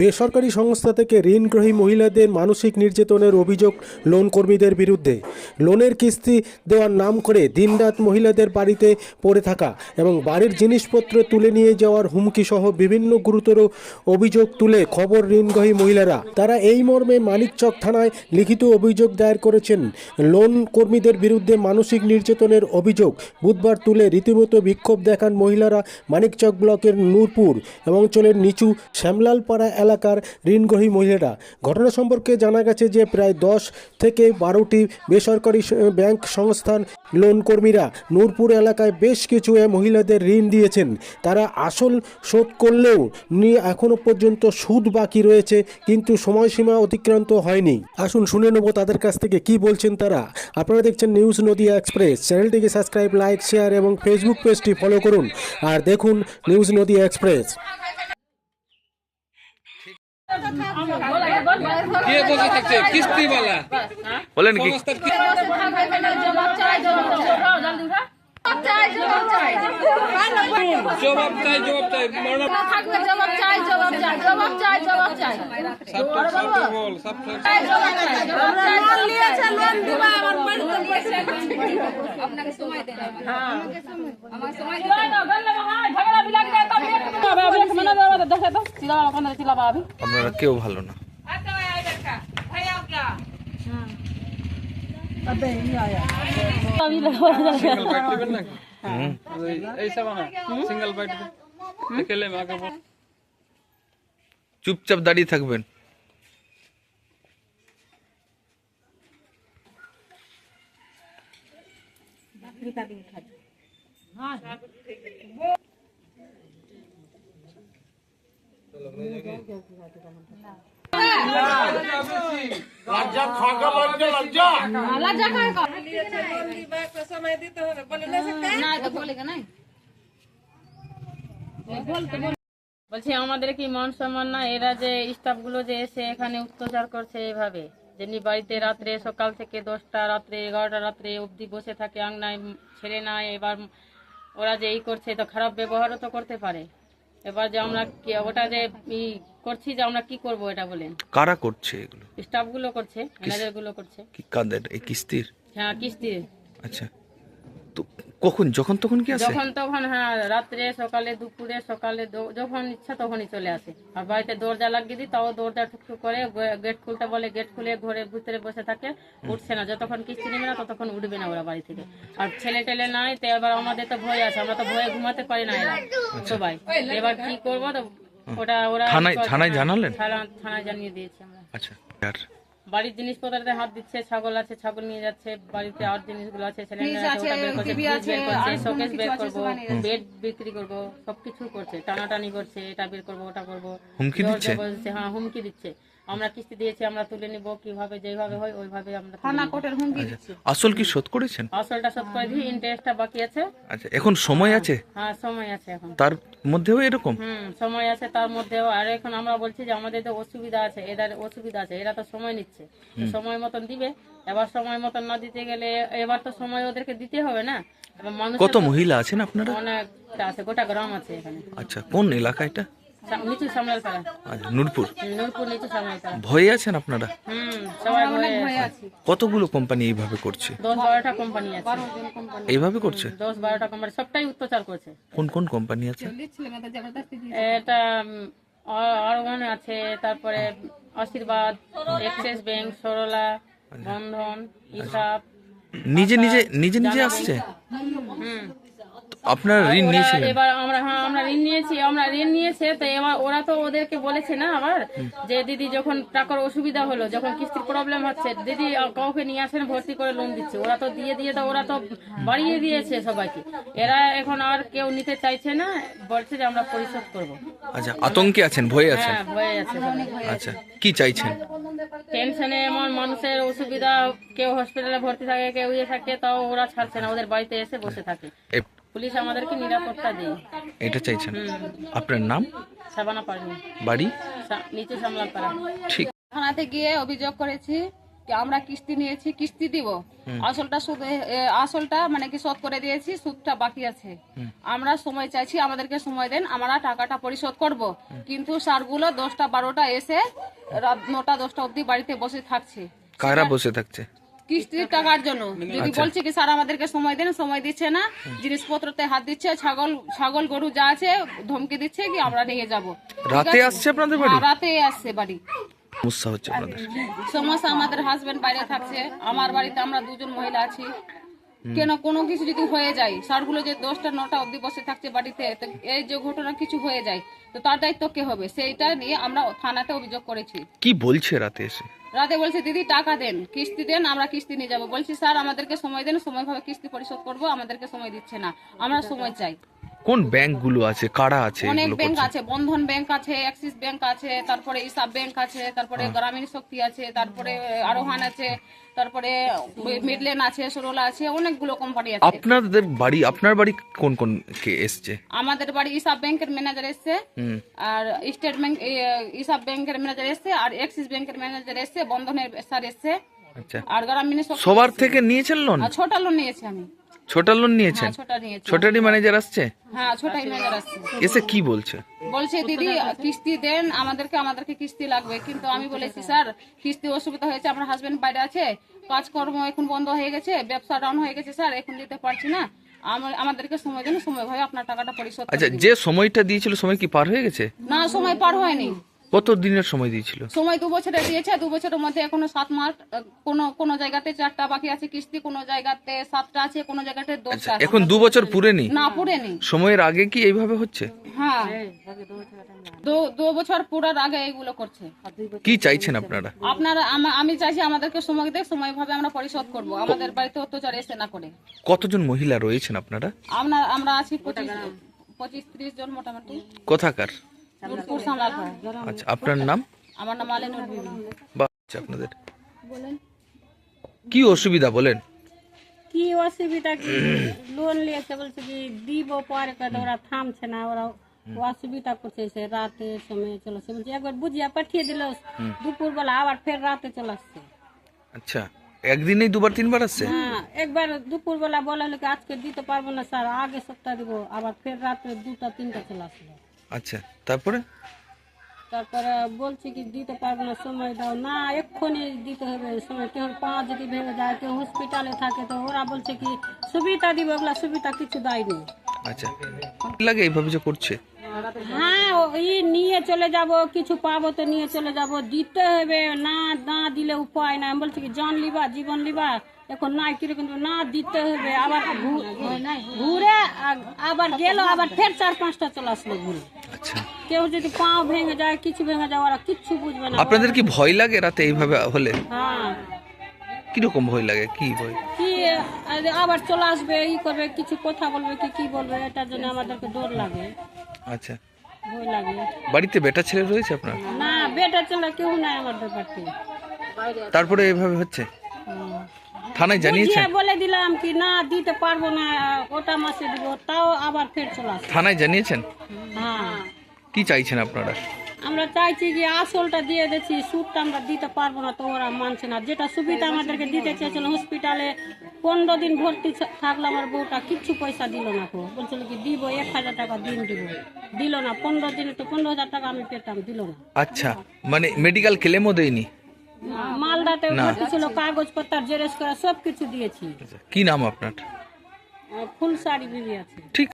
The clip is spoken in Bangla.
বেসরকারি সংস্থা থেকে ঋণগ্রহী মহিলাদের মানসিক নির্যাতনের অভিযোগ লোন কর্মীদের বিরুদ্ধে। লোনের কিস্তি দেওয়ার নাম করে দিনরাত মহিলাদের বাড়িতে পড়ে থাকা এবং বাড়ির জিনিসপত্র তুলে নিয়ে যাওয়ার হুমকি সহ বিভিন্ন গুরুতর অভিযোগ তুলে খবর ঋণগ্রহী মহিলারা। তারা এই মর্মে মানিকচক থানায় লিখিত অভিযোগ দায়ের করেছেন। লোন কর্মীদের বিরুদ্ধে মানসিক নির্যাতনের অভিযোগ বুধবার তুলে রীতিমতো বিক্ষোভ দেখান মহিলারা মানিকচক ব্লকের নূরপুর এবং অঞ্চলের নিচু শ্যামলালপাড়া এলাকার ঋণগ্রহী মহিলারা। ঘটনা সম্পর্কে জানা গেছে যে প্রায় দশ থেকে বারোটি বেসরকারি ব্যাংক সংস্থান লোন কর্মীরা নূরপুর এলাকায় বেশ কিছু মহিলাদের ঋণ দিয়েছেন। তারা আসল শোধ করলেও নি এখনও পর্যন্ত সুদ বাকি রয়েছে, কিন্তু সময়সীমা অতিক্রান্ত হয়নি। আসুন শুনে নেব তাদের কাছ থেকে কি বলছেন তারা। আপনারা দেখছেন নিউজ নদিয়া এক্সপ্রেস। চ্যানেলটিকে সাবস্ক্রাইব, লাইক, শেয়ার এবং ফেসবুক পেজটি ফলো করুন। আর দেখুন নিউজ নদিয়া এক্সপ্রেস। কে বসে থাকছে? কিস্তিওয়ালা। বলেন কি? আপনারা কেউ ভালো না। সিঙ্গেল বাইট দিবেন নাকি এই- এই বলছি, আমাদের কি মান সম্মান না এরা যে স্টাফগুলো যে এসে এখানে অত্যাচার করছে এভাবে, যেমনি বাড়িতে রাত্রে, সকাল থেকে দশটা রাত্রে, এগারোটা রাত্রে অবধি বসে থাকে আংনায় ছেলে নাই এবার ওরা যে এই করছে তো খারাপ ব্যবহারও তো করতে পারে। এবার যে আমরা কি- ওটা যে ই করছি যে আমরা কি করব এটা বলেন। কারা করছে এগুলো? স্টাফগুলো করছে ম্যানেজারগুলো করছে। কি কাদের? এই কিস্তির? হ্যাঁ কিস্তির। আচ্ছা। কখন? যখন তখন কি আছে? যখন তখন হ্যাঁ রাত্রে সকালে দুপুরে সকালে যখন ইচ্ছা তখনই চলে আসে। আর বাড়িতে দরজা লাগিয়ে দিই তাও দরজা টুকটুক করে গেট খুলতে বলে গেট খুলে ঘরে ভিতরে বসে থাকে উঠছে না। যতক্ষণ কিস্তি নেবে না ততক্ষণ উঠবে না ওরা বাড়ি থেকে। আর ছেলে টেলে নাই তো এবার আমাদের তো ভয় আছে। আমরা তো ভয়ে ঘুমাতে পারি না এরা সবাই। এবার কি করব? তো ওটা ওরা থানায়- থানায় জানালেন? থানায় জানিয়ে দিয়েছি। আমরা আচ্ছা বাড়ির জিনিসপত্রতে হাত দিচ্ছে ছাগল আছে ছাগল নিয়ে যাচ্ছে বাড়িতে আর জিনিসগুলো আছে বের শোকেস করব বেড বিক্রি করব সবকিছু করছে টানাটানি করছে এটা বের করব ওটা করব হুমকি দিচ্ছে? হ্যাঁ হুমকি দিচ্ছে আমরা কিস্তি দিয়েছি আমরা তুলে নিব কীভাবে যেভাবে হয় ওইভাবে আমরা থানা কোর্টের হুমকি দিচ্ছি। আসল কি শোধ করেছেন? আসলটা শোধ করে দিই ইন্টারেস্টটা বাকি আছে। আচ্ছা এখন সময় আছে? হ্যাঁ সময় আছে এখন। তার মধ্যেও এরকম? হুম সময় আছে তার মধ্যেও। আর এখন আমরা বলছি যে আমাদের তো অসুবিধা আছে এদের অসুবিধা আছে এরা তো সময় নিচ্ছে। সময় মতন দিবে এবার সময় মতন না দিতে গেলে এবার তো সময় ওদেরকে দিতে হবে না। এবার মানুষ কত মহিলা আছেন আপনারা? অনেকটা আছে গোটা গ্রাম আছে এখানে। আচ্ছা কোন এলাকা এটা? নিচু আচ্ছা নূরপুর? নূরপুর নিচু সামলাল ভয়ে আছেন আপনারা? হুম সবাই ভয়ে আছে। কতগুলো কোম্পানি এইভাবে করছে? দশ বারোটা কোম্পানি আছে। এইভাবে করছে? দশ বারোটা কোম্পানি সবটাই অত্যাচার করছে। কোন কোন কোম্পানি আছে? এটা অরগান আছে তারপরে আশীর্বাদ এক্সিস ব্যাংক সরলা বন্ধন ইসাব নিজে নিজে নিজে নিজে আসছে? আপনারা ঋণ নিয়েছিলেন? এবার আমরা হ্যাঁ আমরা ঋণ নিয়েছি আমরা ঋণ নিয়েছে তো এবার ওরা তো ওদেরকে বলেছে না আবার যে দিদি যখন টাকার অসুবিধা হলো যখন কিস্তির প্রবলেম হচ্ছে দিদি কাউকে নিয়ে আসেন ভর্তি করে লোন দিচ্ছে। ওরা তো দিয়ে দিয়ে তো ওরা তো বাড়িয়ে দিয়েছে সবাইকে। এরা এখন আর কেউ নিতে চাইছে না বলছে যে আমরা পরিশোধ করব। আচ্ছা আতঙ্কে আছেন ভয়ে আছেন? হ্যাঁ ভয়ে আছে আচ্ছা কি চাইছেন? টেনশনে এমন মানুষের অসুবিধা কেউ হসপিটালে ভর্তি থাকে কেউ ইয়ে থাকে তাও ওরা ছাড়ছে না ওদের বাড়িতে এসে বসে থাকে। পুলিশ আমাদেরকে নিরাপত্তা দেয়। এটা চাইছেন? আপনার নাম? সাবানা বাড়ি? নিচে ঠিক। থানাতে গিয়ে অভিযোগ করেছি আমরা কিস্তি নিয়েছি কিস্তি দিব। আসলটা সুদ আসলটা মানে কি শোধ করে দিয়েছি সুদটা বাকি আছে। আমরা সময় চাইছি আমাদেরকে সময় দেন আমরা টাকাটা পরিশোধ করব। কিন্তু স্যারগুলো দশটা বারোটা এসে রাত নটা দশটা অবধি বাড়িতে বসে থাকছে। কারা বসে থাকছে? কিস্তির টাকার জন্য। যদি বলছে কি স্যার আমাদেরকে সময় দেন সময় দিচ্ছে না জিনিসপত্রতে হাত দিচ্ছে ছাগল ছাগল গরু যা আছে ধমকি দিচ্ছে কি আমরা নিয়ে যাব। রাতে আসছে আপনাদের বাড়ি? রাতে আসছে বাড়ি। সমস্যা হচ্ছে আপনাদের। সমস্যা আমাদের হাজবেন্ড বাইরে থাকছে। আমার বাড়িতে আমরা দুজন মহিলা আছি। কেন কোনো কিছু যদি হয়ে যায় স্যারগুলো যে দশটা নটা অব্দি বসে থাকছে বাড়িতে এই যে ঘটনা কিছু হয়ে যায় তো তার দায়িত্ব কে হবে? সেইটা নিয়ে আমরা থানাতে অভিযোগ করেছি। কি বলছে রাতে এসে? রাতে বলছে দিদি টাকা দেন কিস্তি দেন আমরা কিস্তি নিয়ে যাব। বলছি স্যার আমাদেরকে সময় দেন সময়ভাবে কিস্তি পরিশোধ করব আমাদেরকে সময় দিচ্ছে না আমরা সময় চাই। কোন ব্যাংকগুলো আছে? কারা আছে অনেক ব্যাংক আছে বন্ধন ব্যাংক আছে অ্যাক্সিস ব্যাংক আছে তারপরে ইসাব ব্যাংক আছে তারপরে গ্রামীণ শক্তি আছে তারপরে আরোহান আছে তারপরে মিডলেন আছে সরোলা আছে অনেকগুলো কোম্পানি আছে। আপনাদের বাড়ি আপনার বাড়ি কোন কোন কে এসছে? আমাদের বাড়ি ইসাব ব্যাংকের ম্যানেজার এসছে হুম। আর স্টেট ব্যাংক ইসাব ব্যাংকের ম্যানেজার এসছে আর অ্যাক্সিস ব্যাংকের ম্যানেজার এসছে বন্ধনের স্যার এসছে। আচ্ছা। আর গ্রামীণ শক্তি সবার থেকে নিয়েছেন লোন ছোটা লোন নিয়েছি আমি। ছোটা লোন নিয়েছেন? হ্যাঁ ছোটা ম্যানেজার আসছে? হ্যাঁ ছোটাই ম্যানেজার আসছে। এসে কি বলছে? বলছে দিদি কিস্তি দেন আমাদেরকে আমাদেরকে কিস্তি লাগবে। কিন্তু আমি বলেছি স্যার কিস্তি অসুবিধা হয়েছে আমার হাজবেন্ড বাইরে আছে কাজকর্ম এখন বন্ধ হয়ে গেছে ব্যবসা ডাউন হয়ে গেছে স্যার এখন দিতে পারছি না। আমাদেরকে সময় দেন সময় ভাবে আপনার টাকাটা পরিশোধ আচ্ছা যে সময়টা দিয়েছিল সময় কি পার হয়ে গেছে? না সময় পার হয়নি। কত দিনের সময় দিয়েছিল? সময় দু বছরের দিয়েছে দু বছরের মধ্যে এখনও সাত মাস কোনো কোনো জায়গাতে চারটা বাকি আছে কিস্তি কোনো জায়গাতে সাতটা আছে কোনো জায়গাতে দশটা এখন দু বছর পুরেনি? না পুরেনি। সময়ের আগে কি এইভাবে হচ্ছে? হ্যাঁ। দু- বছর পুরার আগে এইগুলো করছে। কি চাইছেন আপনারা? আপনারা আমি চাইছি আমাদেরকে সময় দেখ সময় ভাবে আমরা পরিশোধ করব। আমাদের বাড়িতে অত্যাচার এসে না করে। কতজন মহিলা রয়েছেন আপনারা? আমরা আমরা আছি পঁচিশ পঁচিশ ত্রিশ জন মোটামুটি। কোথাকার? আচ্ছা আপনার নাম? আমার নাম আলেনুর বিবি। আচ্ছা, আপনাদের। কি অসুবিধা বলেন? কি অসুবিধা কি লোন নিয়েছে বলছে কি দিব পরে ওরা থামছে না ওরা অসুবিধা করছে সে রাতে সময় চলে আসছে। বলছে একবার বুঝিয়া পাঠিয়ে দিল দুপুর বেলা আবার ফের রাতে চলে আসছে। আচ্ছা একদিনেই দুবার তিনবার আসছে? হ্যাঁ একবার দুপুর বেলা বলা হলো কি আজকে দিতে পারব না স্যার আগে সপ্তাহ দিব আবার ফের রাতে দুটা তিনটা চলে আসলো। আচ্ছা তারপরে? তারপরে বলছি কি, দিতে পারব না, সময় দাও। না, এক্ষুনি দিতে হবে, সময় কেউ পা যদি ভেঙে যায়, কেউ হসপিটালে থাকে, তো ওরা বলছে কি, সুবিধা দিব। ওগুলা সুবিধা কিছু দেয়নি। আচ্ছা। লাগে এইভাবে যে করছে? হ্যাঁ ওই নিয়ে চলে যাব কিছু পাবো তো নিয়ে চলে যাব। দিতে হবে না না দিলে উপায় নাই। আমি বলছি কি জান লিবা জীবন লিবা। এখন নাই কিরে কিন্তু না দিতে হবে। আবার ঘুরে আবার গেল আবার ফের চার পাঁচটা চলে আসলো ঘুরে। আচ্ছা। কেউ যদি পাও ভেঙে যায় কিছু ভেঙে যায় ওরা কিচ্ছু বুঝবে না। আপনাদের কি ভয় লাগে রাতে এইভাবে হলে? হ্যাঁ। কীরকম ভয় লাগে? কি ভয়? কি আবার চলে আসবে ই করবে কিছু কথা বলবে কি কি বলবে এটার জন্য আমাদেরকে ডর লাগে। আচ্ছা। ভয় লাগে। বাড়িতে বেটা ছেলে রয়েছে আপনার? না বেটা চলে কেউ নাই আমার ব্যাপারটি। তারপরে এইভাবে হচ্ছে? থানায় জানিয়েছেন? বুঝিয়ে বলে দিলাম কি না দিতে পারব না ওটা মাসে দিব। তাও আবার ফের চলে আসে থানায় জানিয়েছেন? হ্যাঁ। কি চাইছেন আপনারা? আমরা চাইছি যে আসলটা দিয়ে দিচ্ছি সুদটা আমরা দিতে পারব না তো ওরা মানছে না। যেটা সুবিধা আমাদেরকে দিতে চেয়েছিল হসপিটালে পনেরো দিন ভর্তি থাকল আমার বউটা কিচ্ছু পয়সা দিল না তো। বলছিল কি দিব এক হাজার টাকা দিন দিব। দিল না পনেরো দিনে তো পনেরো হাজার টাকা আমি পেতাম দিল না। আচ্ছা মানে মেডিকেল ক্লেমও দেয়নি? মালদাতে ভর্তি ছিল কাগজপত্র জেরক্স করা সব কিছু দিয়েছি। আচ্ছা, কি নাম আপনার? ফুল শাড়ি বিবি আছে। ঠিক